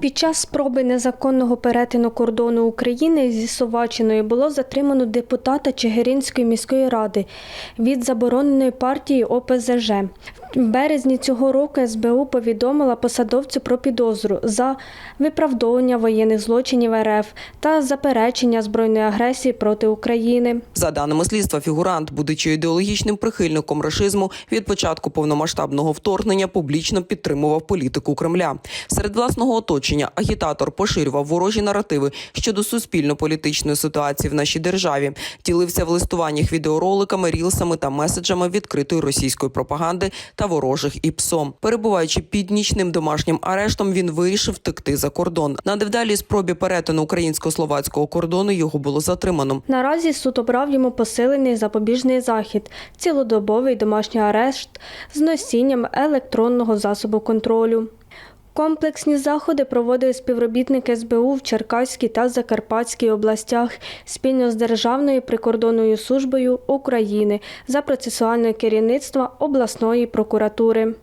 Під час спроби незаконного перетину кордону України зі Словаччиною було затримано депутата Чигиринської міської ради від забороненої партії ОПЗЖ. В березні цього року СБУ повідомила посадовцю про підозру за виправдовування воєнних злочинів РФ та заперечення збройної агресії проти України. За даними слідства, фігурант, будучи ідеологічним прихильником рашизму, від початку повномасштабного вторгнення публічно підтримував політику Кремля. Серед власного оточення агітатор поширював ворожі наративи щодо суспільно-політичної ситуації в нашій державі, ділився в листуваннях відеороликами, рілсами та меседжами відкритої російської пропаганди та ворожих і псом. Перебуваючи під нічним домашнім арештом, він вирішив втекти за кордон. На невдалій спробі перетину українсько-словацького кордону його було затримано. Наразі суд обрав йому посилений запобіжний захід, цілодобовий домашній арешт з носінням електронного засобу контролю. Комплексні заходи проводили співробітники СБУ в Черкаській та Закарпатській областях спільно з Державною прикордонною службою України за процесуальне керівництво обласної прокуратури.